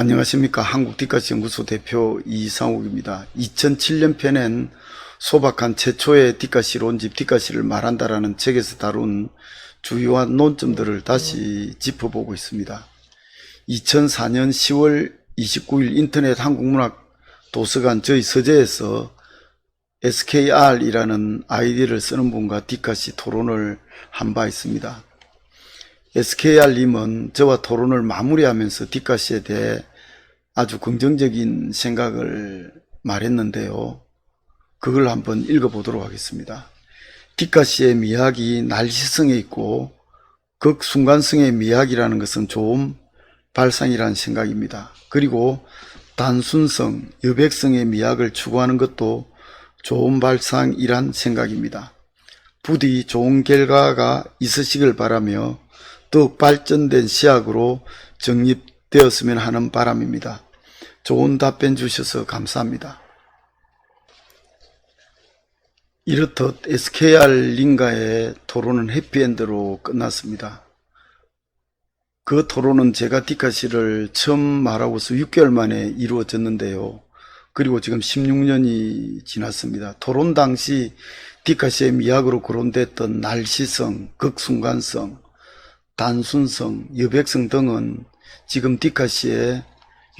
안녕하십니까. 한국디카시 연구소 대표 이상욱입니다. 2007년 편엔 소박한 최초의 디카시 론집 디카시를 말한다라는 책에서 다룬 주요한 논점들을 다시 짚어보고 있습니다. 2004년 10월 29일 인터넷 한국문학 도서관 저희 서재에서 SKR이라는 아이디를 쓰는 분과 디카시 토론을 한 바 있습니다. SKR님은 저와 토론을 마무리하면서 디카시에 대해 아주 긍정적인 생각을 말했는데요. 그걸 한번 읽어보도록 하겠습니다. 디카시의 미학이 날시성에 있고 극순간성의 미학이라는 것은 좋은 발상이라는 생각입니다. 그리고 단순성, 여백성의 미학을 추구하는 것도 좋은 발상이란 생각입니다. 부디 좋은 결과가 있으시길 바라며 더욱 발전된 시학으로 정립되었으면 하는 바람입니다. 좋은 답변 주셔서 감사합니다. 이렇듯 SKR 링가의 토론은 해피엔드로 끝났습니다. 그 토론은 제가 디카시를 처음 말하고서 6개월 만에 이루어졌는데요. 그리고 지금 16년이 지났습니다. 토론 당시 디카시의 미학으로 거론됐던 날씨성, 극순간성, 단순성, 여백성 등은 지금 디카시의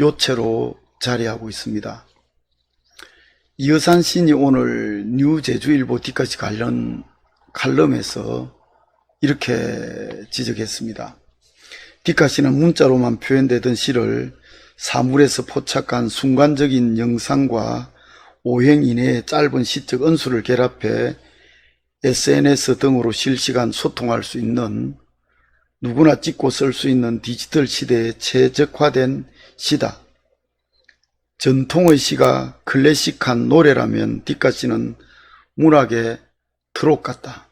요체로 자리하고 있습니다. 이여산 시인이 오늘 뉴 제주일보 디카시 관련 칼럼에서 이렇게 지적했습니다. 디카시는 문자로만 표현되던 시를 사물에서 포착한 순간적인 영상과 오행 이내의 짧은 시적 언수를 결합해 SNS 등으로 실시간 소통할 수 있는 누구나 찍고 쓸 수 있는 디지털 시대에 최적화된 시다. 전통의 시가 클래식한 노래라면 뒷가시는 문학의 트롯 같다.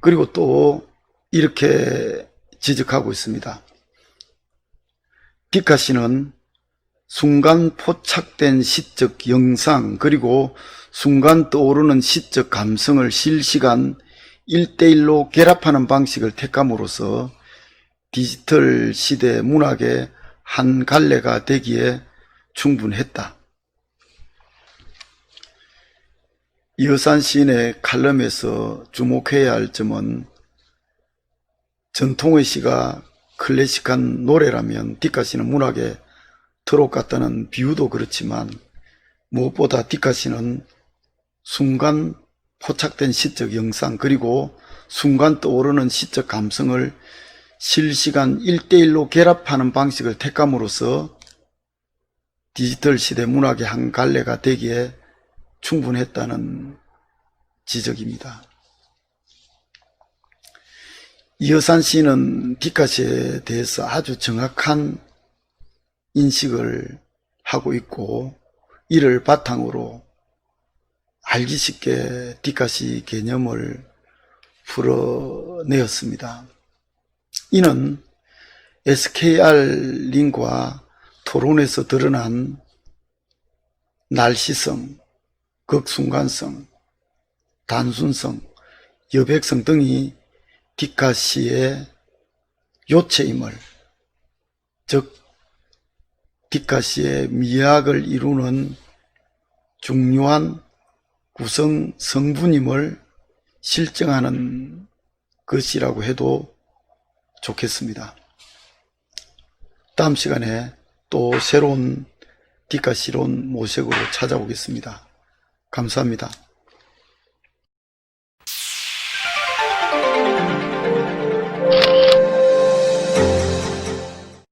그리고 또 이렇게 지적하고 있습니다. 뒷가시는 순간 포착된 시적 영상 그리고 순간 떠오르는 시적 감성을 실시간 1대1로 결합하는 방식을 택함으로써 디지털 시대 문학의 한 갈래가 되기에 충분했다. 이어산 시인의 칼럼에서 주목해야 할 점은 전통의 시가 클래식한 노래라면 뒷가시는 문학의 트롯 같다는 비유도 그렇지만 무엇보다 뒷가시는 순간 포착된 시적 영상 그리고 순간 떠오르는 시적 감성을 실시간 1대1로 결합하는 방식을 택함으로써 디지털 시대 문학의 한 갈래가 되기에 충분했다는 지적입니다. 이여산 씨는 디카시에 대해서 아주 정확한 인식을 하고 있고 이를 바탕으로 알기 쉽게 디카시 개념을 풀어내었습니다. 이는 SKR 링과 토론에서 드러난 날씨성, 극순간성, 단순성, 여백성 등이 디카시의 요체임을, 즉, 디카시의 미학을 이루는 중요한 구성 성분임을 실증하는 것이라고 해도 좋겠습니다. 다음 시간에 또 새로운 디카시론 모색으로 찾아오겠습니다. 감사합니다.